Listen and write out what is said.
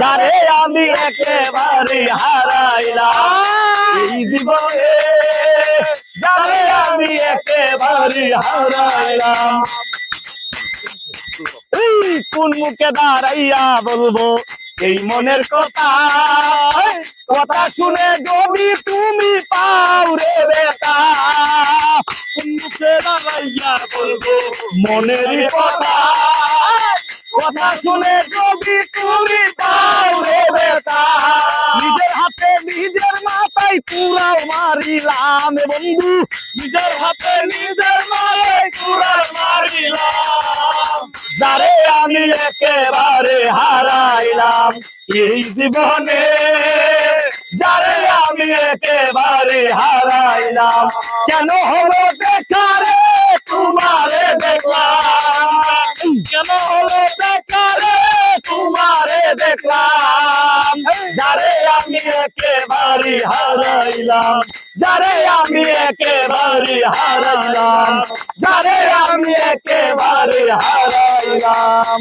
যারে আমি একেবারে হারাইলাম। এই জীবনে যারে আমি একেবারে হারাইলাম। এই কোন মুখে দাঁড়াইয়া বলব? এই মনের কথা। কথা শুনে যদি তুমি পাও রে বেটা কোন মুখে দাঁড়াইয়া বলব? মনেরই কথা। কথা শুনে যদি তুমি পুরাও মারিলাম বন্ধু। নিজের হাতে নিজের মাথায় পুরাও মারিলাম। যারে আমি একেবারে হারাইলাম এই জীবনে, যারে আমি একেবারে হারাইলাম। কেন হলো বেকারে তোমারে দেখলাম? কেন হলো তোমারে দেখলাম যারে আমি একেবারে হারাইলাম। যারে আমি একেবারে হারাইলাম। যারে আমি একেবারে হারাইলাম।